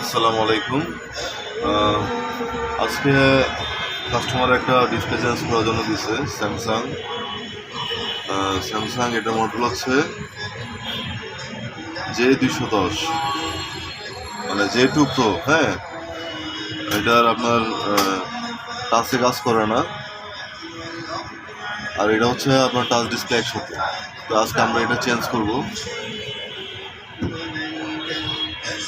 আসসালামু আলাইকুম। আজকে কাস্টমার একটা ডিসপ্লে চেঞ্জ করার জন্য দিছে স্যামসাং স্যামসাং এটা মডেল হচ্ছে জে দুইশো দশ। মানে জে টু প্রো হ্যাঁ? এটার আপনার টাচে কাজ করে না। আর এটা হচ্ছে আপনার টাচ ডিসপ্লে একসাথে তো আজকে আমরা এটা চেঞ্জ করব।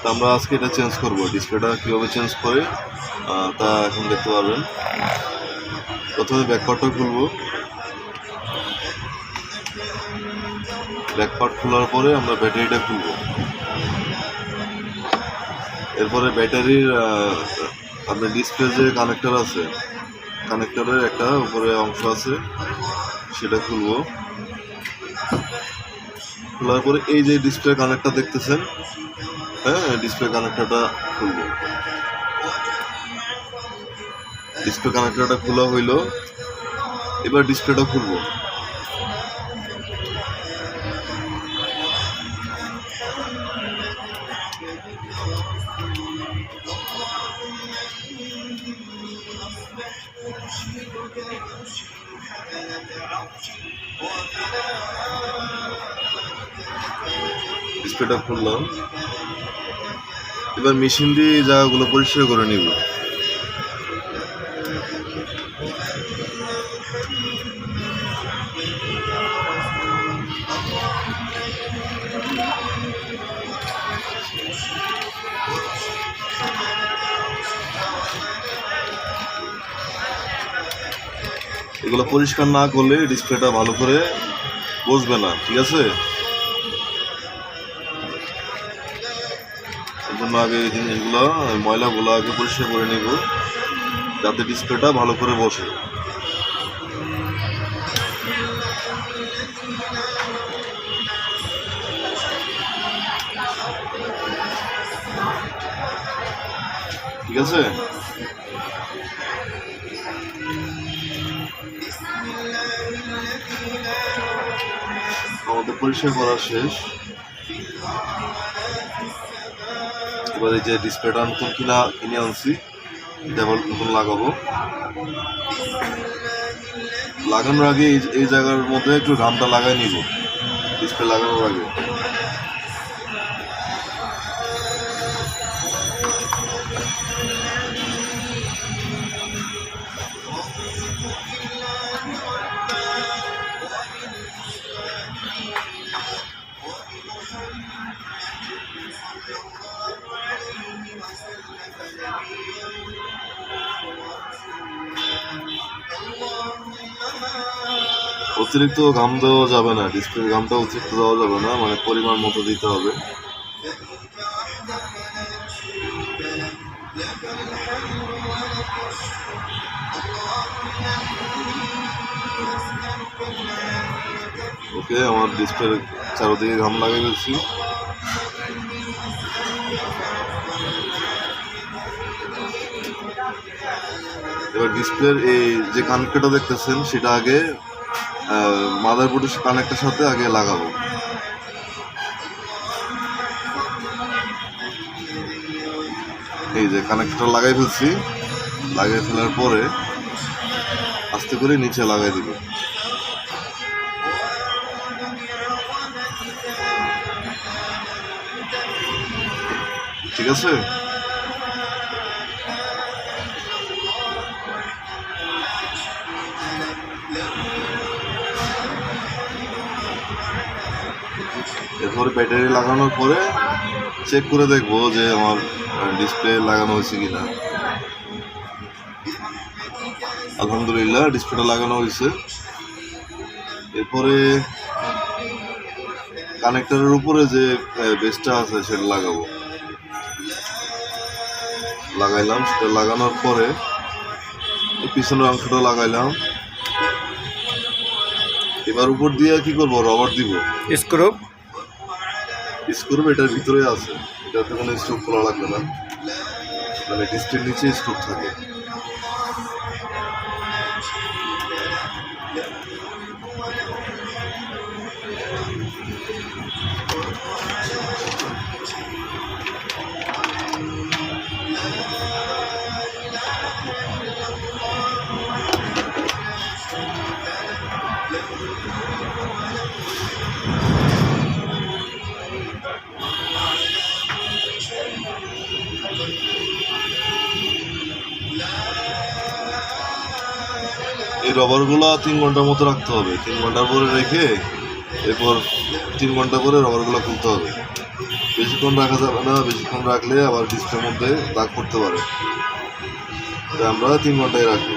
তো আমরা আজকে এটা চেঞ্জ করব। ডিসপ্লেটা কীভাবে চেঞ্জ করে তা এখন দেখতে পারবেন। প্রথমে ব্যাকপার্টটা খুলবো। ব্যাকপার্ট খোলার পরে আমরা ব্যাটারিটা খুলবো। এরপরে ব্যাটারির আপনার ডিসপ্লে যে কানেক্টর আছে কানেক্টরের একটা উপরে অংশ আছে, সেটা খুলবো। খোলার পরে এই যে ডিসপ্লে কানেক্টটা দেখতেছেন হ্যাঁ ডিসপ্লে কানেক্টরটা খুলবো। ডিসপ্লে কানেক্টরটা খোলা হইল এবার ডিসপ্লেটা খুলবো। ডিসপ্লেটা খুললাম। এবার মেশিন দিয়ে এই জায়গাগুলো পরিষ্কার করে নিব। এগুলো পরিষ্কার না করলে ডিসপ্লেটা ভালো করে বসবে না, ঠিক আছে? জন্য আগে এই জিনিসগুলো ময়লাগুলো আগে পরিষ্কার করে নিব, যাতে ডিসপ্লেটা ভালো করে বসে। ঠিক আছে? আমাদের পরিষ্কার করা শেষ। এবার এই যে ডিসপ্লেটা নতুন কিনা কিনে আনছি। এটা নতুন লাগাবো। লাগানোর আগে এই জায়গার মধ্যে একটু ঘামটা লাগাই নিব। ডিসপ্লে লাগানোর আগে। অতিরিক্ত ঘাম দেওয়া যাবে না ডিসপ্লের ঘামটা অতিরিক্ত দেওয়া যাবে না মানে পরিমাণ মতো দিতে হবে। ওকে আমার ডিসপ্লের চারোদিকে ঘাম লাগিয়ে দিচ্ছি। এবার ডিসপ্লের এই যে কানেক্টরটা দেখতেছেন, সেটা আগে মাদারবোর্ডের কানেক্টের সাথে আগে লাগাবো। এই যে কানেক্টর লাগাই ফেলছি। লাগাই ফেলার পরে আস্তে করে নিচে লাগাই দিব। ঠিক আছে? এরপরে ব্যাটারি লাগানোর পরে চেক করে দেখব যে আমার ডিসপ্লে লাগানো হয়েছে কিনা। আলহামদুলিল্লাহ ডিসপ্লেটা লাগানো হয়েছে। এরপরে কানেক্টরের উপরে যে বেসটা আছে, সেটা লাগাবো। লাগাইলাম, সেটা লাগানোর পরে পিছনের অংশটা লাগাইলাম। এবার উপর দিয়ে কি করব? রবার দিব। স্ক্রু। স্ক্রু এটার ভিতরে আছে। এটাতে কোনো স্টোভ খোলা লাগবে না। মানে ডিস্টের নিচে স্টোভ থাকে। রবারগুলো তিন ঘণ্টার মতো রাখতে হবে। তিন ঘণ্টা পরে রেখে এরপর তিন ঘণ্টা পরে রবারগুলো খুলতে হবে। বেশিক্ষণ রাখা যাবে না, বেশিক্ষণ রাখলে আবার ডিসের মধ্যে দাগ পড়তে পারে। আমরা তিন ঘন্টায় রাখব।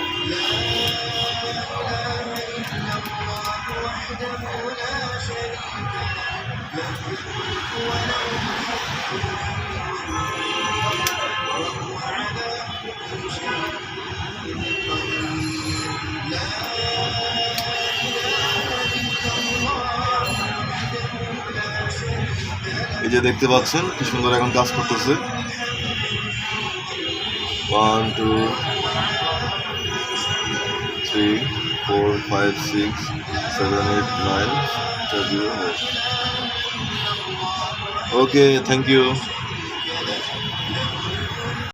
এই যে দেখতে পাচ্ছেন কি সুন্দর এখন কাজ করতেছে। One two three four five six seven eight nine zero okay thank you